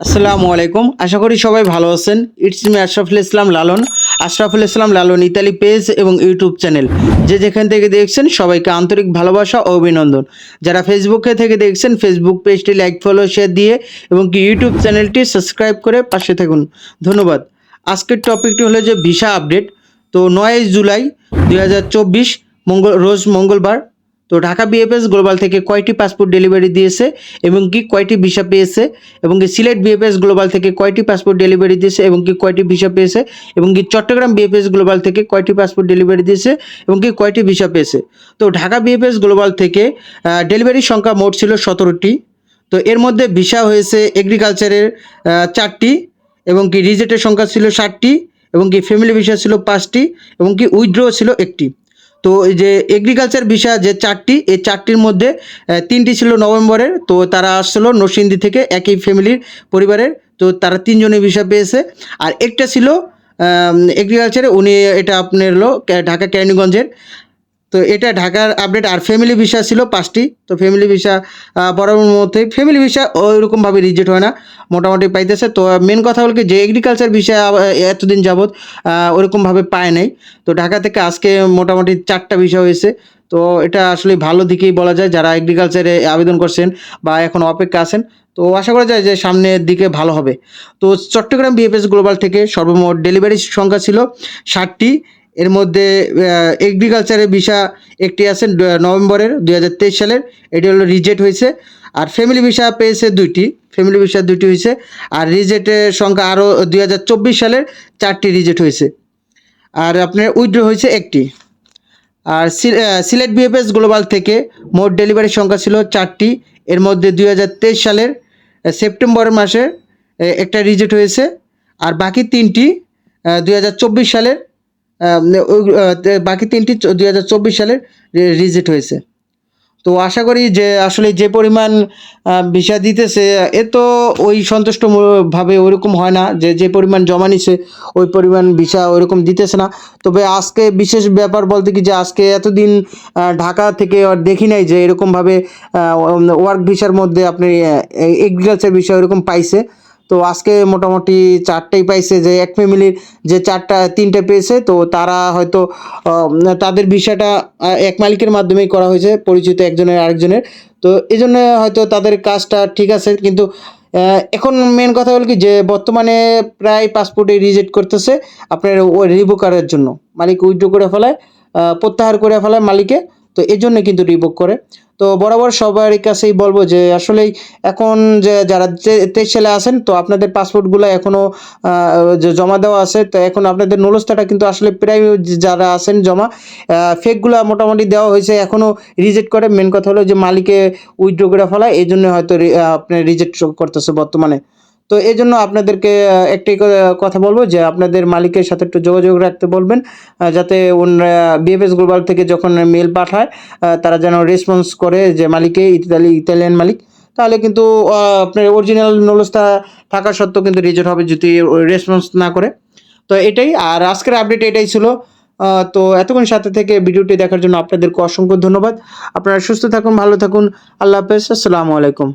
আসসালামু আলাইকুম। আশা করি সবাই ভালো আছেন। It's me Ashraful Islam Lalon Ashraful Islam Lalon Italy page এবং ইউটিউব চ্যানেল যে যেখান থেকে দেখছেন, সবাইকে আন্তরিক ভালোবাসা ও অভিনন্দন। যারা ফেসবুকে থেকে দেখছেন ফেসবুক পেজটি লাইক ফলো শেয়ার দিয়ে এবং কি ইউটিউব চ্যানেলটি সাবস্ক্রাইব করে পাশে থাকুন। ধন্যবাদ। আজকের টপিকটি হলো যে ভিসা আপডেট তো নয় জুলাই দুই হাজার চব্বিশ, মঙ্গল, রোজ মঙ্গলবার। তো ঢাকা বিএফএস গ্লোবাল থেকে কয়টি পাসপোর্ট ডেলিভারি দিয়েছে এবং কি কয়টি ভিসা পেয়েছে এবং কি সিলেট বিএফএস গ্লোবাল থেকে কয়টি পাসপোর্ট ডেলিভারি দিয়েছে এবং কি কয়টি ভিসা পেয়েছে এবং কি চট্টগ্রাম বিএফএস গ্লোবাল থেকে কয়টি পাসপোর্ট ডেলিভারি দিয়েছে এবং কি কয়টি ভিসা পেয়েছে। তো ঢাকা বিএফএস গ্লোবাল থেকে ডেলিভারির সংখ্যা মোট ছিল সতেরোটি। তো এর মধ্যে ভিসা হয়েছে এগ্রিকালচারের চারটি এবং কি রিজেটের সংখ্যা ছিল ষাটটি এবং কি ফ্যামিলি ভিসা ছিল পাঁচটি এবং কি উইথড্র ছিল একটি। তো এই যে এগ্রিকালচার ভিসা যে চারটি, এই চারটির মধ্যে তিনটি ছিল নভেম্বরের, তো তারা আসছিল নরসিংদী থেকে একই ফ্যামিলির পরিবারের, তো তারা তিনজনের ভিসা পেয়েছে। আর একটা ছিল এগ্রিকালচারে উনি এটা আপনার হলো ঢাকা কেরানীগঞ্জের তো এটা ঢাকার আপডেট আর ফ্যামিলি ভিসা ছিল পাঁচটি। তো ফ্যামিলি ভিসা বরাবর মধ্যে ফ্যামিলি ভিসা ওইরকমভাবে রিজেক্ট হয় না, মোটামুটি পাইতেছে। তো মেন কথা হলো কি, যে এগ্রিকালচার ভিসা এতদিন যাবৎ ওরকমভাবে পায় নাই। তো ঢাকা থেকে আজকে মোটামুটি চারটা ভিসা হয়েছে। তো এটা আসলে ভালো দিকেই বলা যায়, যারা এগ্রিকালচারে আবেদন করছেন বা এখন অপেক্ষা আছেন। তো আশা করা যায় যে সামনের দিকে ভালো হবে। তো চট্টগ্রাম বিএফএস গ্লোবাল থেকে সর্বমোট ডেলিভারি সংখ্যা ছিল ষাটটি। এর মধ্যে এগ্রিকালচারের ভিসা একটি আছে নভেম্বরের দুই হাজার তেইশ সালের। এটি হলো রিজেক্ট হয়েছে। আর ফ্যামিলি ভিসা পেয়েছে দুইটি। ফ্যামিলি ভিসা দুইটি হয়েছে। আর রিজেক্টের সংখ্যা আরও দুই হাজার চব্বিশ সালের চারটি রিজেক্ট হয়েছে। আর আপনার উইথড্র হয়েছে একটি। আর সিলেট বিএফএস গ্লোবাল থেকে মোট ডেলিভারি সংখ্যা ছিল চারটি। এর মধ্যে দুই হাজার তেইশ সালের সেপ্টেম্বর মাসে একটা রিজেক্ট হয়েছে। আর বাকি তিনটি দুই হাজার চব্বিশ সালের বাকি তিনটি দুই হাজার চব্বিশ সালের রিজেক্ট হয়েছে। তো আশা করি যে আসলে যে পরিমাণ ভিসা দিতেছে, এ তো ওই সন্তুষ্ট মূ- ভাবে ওইরকম হয় না যে যে পরিমাণ জমা নিছে, ওই পরিমাণ ভিসা ওইরকম দিতেছে না। তবে আজকে বিশেষ ব্যাপার বলতে কি যে আজকে এতদিন ঢাকা থেকে দেখি নাই যে এরকমভাবে ওয়ার্ক ভিসার মধ্যে আপনি এগ্রিকালচার ভিসা ওইরকম পাইছে। তো আজকে মোটামুটি চারটেই পাইছে যে এক ফ্যামিলির যে চারটা তিনটে পেয়েছে তো তারা হয়তো তাদের আহ, এক মালিকের মাধ্যমেই করা হয়েছে পরিচিত একজনের আরেকজনের। তো এই জন্য হয়তো তাদের কাজটা ঠিক আছে কিন্তু এখন মেন কথা হলো কি যে বর্তমানে প্রায় পাসপোর্টে রিজেক্ট করতেছে আপনার রিভোকারের জন্য। মালিক উইথড্র করে ফেলায় প্রত্যাহার করে ফেলায় মালিকে তো এই জন্য কিন্তু রিবুক করে। তো বরাবর সবার কাছেই বলব যে আসলেই এখন যে যারা তেইশ সালে আছেন, তো আপনাদের পাসপোর্টগুলো এখনও জমা দেওয়া আছে, তো এখন আপনাদের নলস্তাটা কিন্তু আসলে প্রায় যারা আছেন জমা ফেকগুলো মোটামুটি দেওয়া হয়েছে এখনও রিজেক্ট করে। মেন কথা হলো যে মালিকে উইথড্র করে ফেলায় এই জন্য হয়তো আপনার রিজেক্ট করতেছে বর্তমানে। তো এই জন্য আপনাদেরকে একটি কথা বলব যে আপনাদের মালিকের সাথে একটু যোগাযোগ রাখতে বলবেন যাতে বিএফএস গ্লোবাল থেকে যখন মেল পাঠায় তারা যেন রেসপন্স করে যে মালিকে ইতালি, ইতালিয়ান মালিক। তাহলে কিন্তু আপনার অরিজিনাল নলস্তা থাকা সত্ত্বেও কিন্তু রিজেক্ট হবে যদি রেসপন্স না করে। তো এটাই, আর আজকের আপডেট এটাই ছিল। তো এতক্ষণ সাথে থেকে ভিডিওটি দেখার জন্য আপনাদেরকে অসংখ্য ধন্যবাদ। আপনারা সুস্থ থাকুন, ভালো থাকুন। আল্লাহ হাফেজ, আসসালামু আলাইকুম।